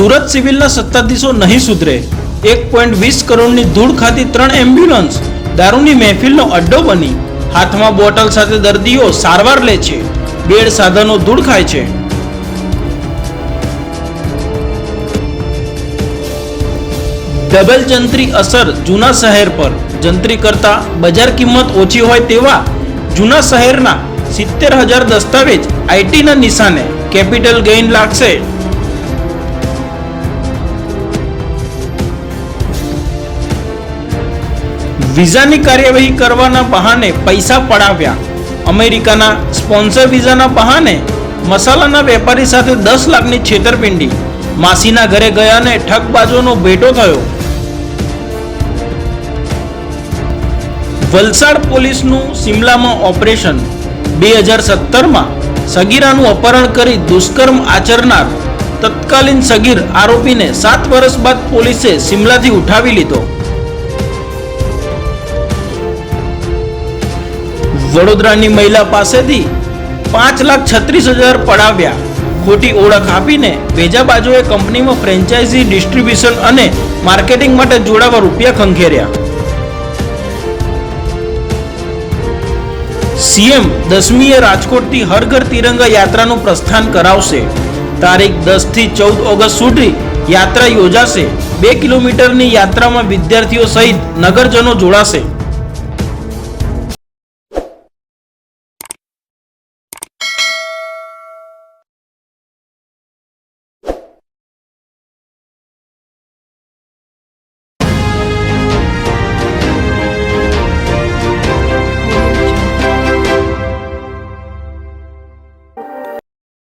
સુરત સિવિલના સત્તાધીશો નહીં સુધરે. એક પોઈન્ટ વીસ કરોડની ધૂળ ખાતી ત્રણ એમ્બ્યુલન્સ દારૂની મહેફિલનો અડ્ડો બની. હાથમાં બોટલ સાથે દર્દીઓ સારવાર લે છે. બેડ સાધનો ધૂળ ખાય છે. ડબલ જંત્રી અસર જૂના શહેર પર. જંત્રી કરતા બજાર કિંમત ઓછી હોય તેવા જૂના શહેરના સિત્તેર હજાર દસ્તાવેજ આઈટીના નિશાને. કેપિટલ ગેઇન લાગશે. વિઝાની કાર્યવાહી કરવાના બહાને પૈસા પડાવ્યા. અમેરિકાના સ્પોન્સર વિઝાના બહાને મસાલાના વેપારી સાથે દસ લાખની છેતરપિંડી. માસીના ઘરે ગયાને ઠગબાજોનો ભેટો થયો. વલસાડ પોલીસનું સિમલામાં ઓપરેશન. બે હજાર સત્તરમાં સગીરાનું અપહરણ કરી દુષ્કર્મ આચરનાર તત્કાલીન સગીર આરોપીને સાત વર્ષ બાદ પોલીસે સિમલાથી ઉઠાવી લીધો. વડોદરાની મહિલા પાસેથી પાંચ લાખ છત્રીસ હજાર પડાવ્યા. ખોટી ઓળખ આપીને વેજાબાજોએ કંપનીમાં ફ્રેન્ચાઇઝી ડિસ્ટ્રીબ્યુશન અને માર્કેટિંગ માટે જોડાવા રૂપિયા ખંખેર્યા. સીએમ દસમીએ રાજકોટથી હર ઘર તિરંગા યાત્રાનું પ્રસ્થાન કરાવશે. તારીખ દસથી ચૌદ ઓગસ્ટ સુધી યાત્રા યોજાશે. બે કિલોમીટરની યાત્રામાં વિદ્યાર્થીઓ સહિત નગરજનો જોડાશે.